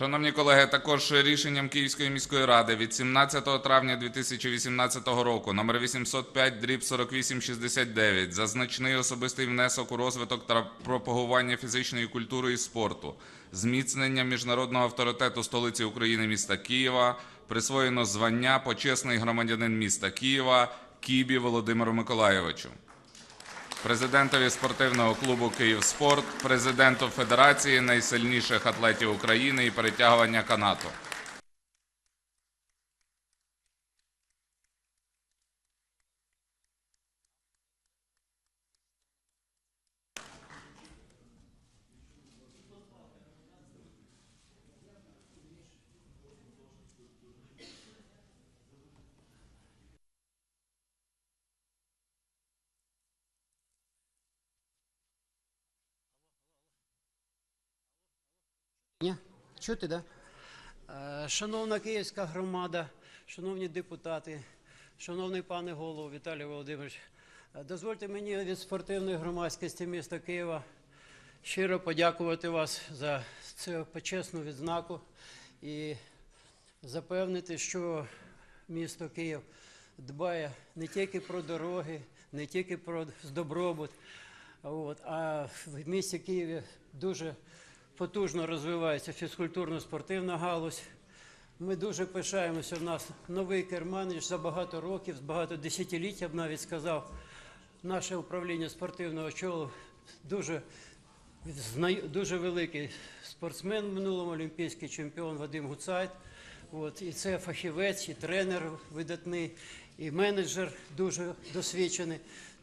Шановні колеги, також рішенням Київської міської ради від 17 травня 2018 року номер 805 дріб 4869 за значний особистий внесок у розвиток та пропагування фізичної культури і спорту, зміцнення міжнародного авторитету столиці України міста Києва, присвоєно звання почесний громадянин міста Києва Кібі Володимиру Миколайовичу президентові спортивного клубу «Київспорт», президенту Федерації найсильніших атлетів України і перетягування канату. Чути, да? Е, Шановна київська громада, шановні депутати, шановний пане голово Віталій Володимирович, е, дозвольте мені від спортивної громадськості міста Києва щиро подякувати вас за цю почесну відзнаку і запевнити, що місто Київ дбає не тільки про дороги, не тільки про добробут, От, а в місті Києві дуже потужно розвивається фізкультурно-спортивна галузь. Ми дуже пишаємося. У нас новий керманич за багато років, з багато десятиліть, я б навіть сказав. Наше управління спортивного чолу дуже, дуже великий спортсмен в минулому олімпійський чемпіон Вадим Гуцайт. От, і це фахівець, і тренер видатний, і менеджер дуже досвідчений.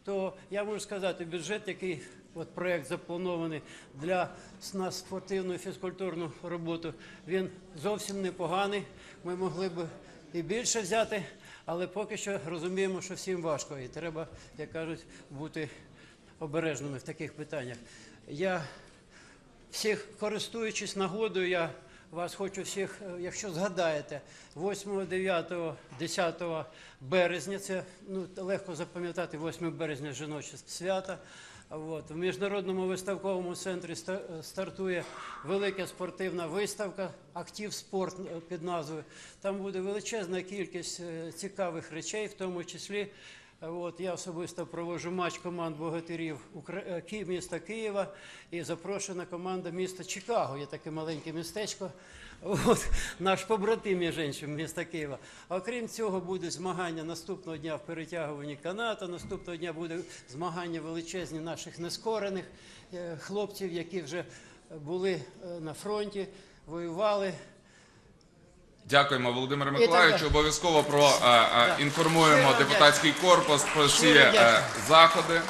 То я можу сказати, бюджет, який от проект запланований для нас спортивну і фізкультурну роботу, він зовсім непоганий. Ми могли б і більше взяти, але поки що розуміємо, що всім важко, і треба, як кажуть, бути обережними в таких питаннях. Я всіх користуючись нагодою, я вас хочу всіх, е, якщо згадаєте, 8, 9, 10 березня, це ну, легко запам'ятати, 8 березня жіноче свято. От, в міжнародному виставковому центрі е, стартує велика спортивна виставка Актив спорт е, під назвою. Там буде величезна кількість цікавих речей, в тому числі От, я особисто проводжу матч команд богатирів е, міста Києва і запрошена команда міста Чикаго. Є таке маленьке містечко. От, наш побратим, між іншим, міста Києва. Окрім цього, будуть змагання наступного дня в перетягуванні каната. Наступного дня буде змагання величезні наших нескорених е, хлопців, які вже були е, на фронті, воювали. Дякуємо, Володимире так Обов'язково про е, е, інформуємо депутатський корпус про всі Щиро е, заходи.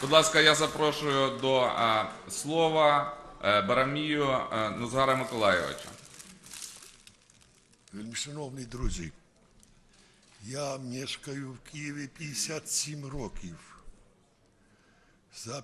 Будь ласка, я запрошую до е, слова е, Барамію е, Нузгара Миколайовича. Вельмишановні друзі, я мешкаю в Києві 57 років. За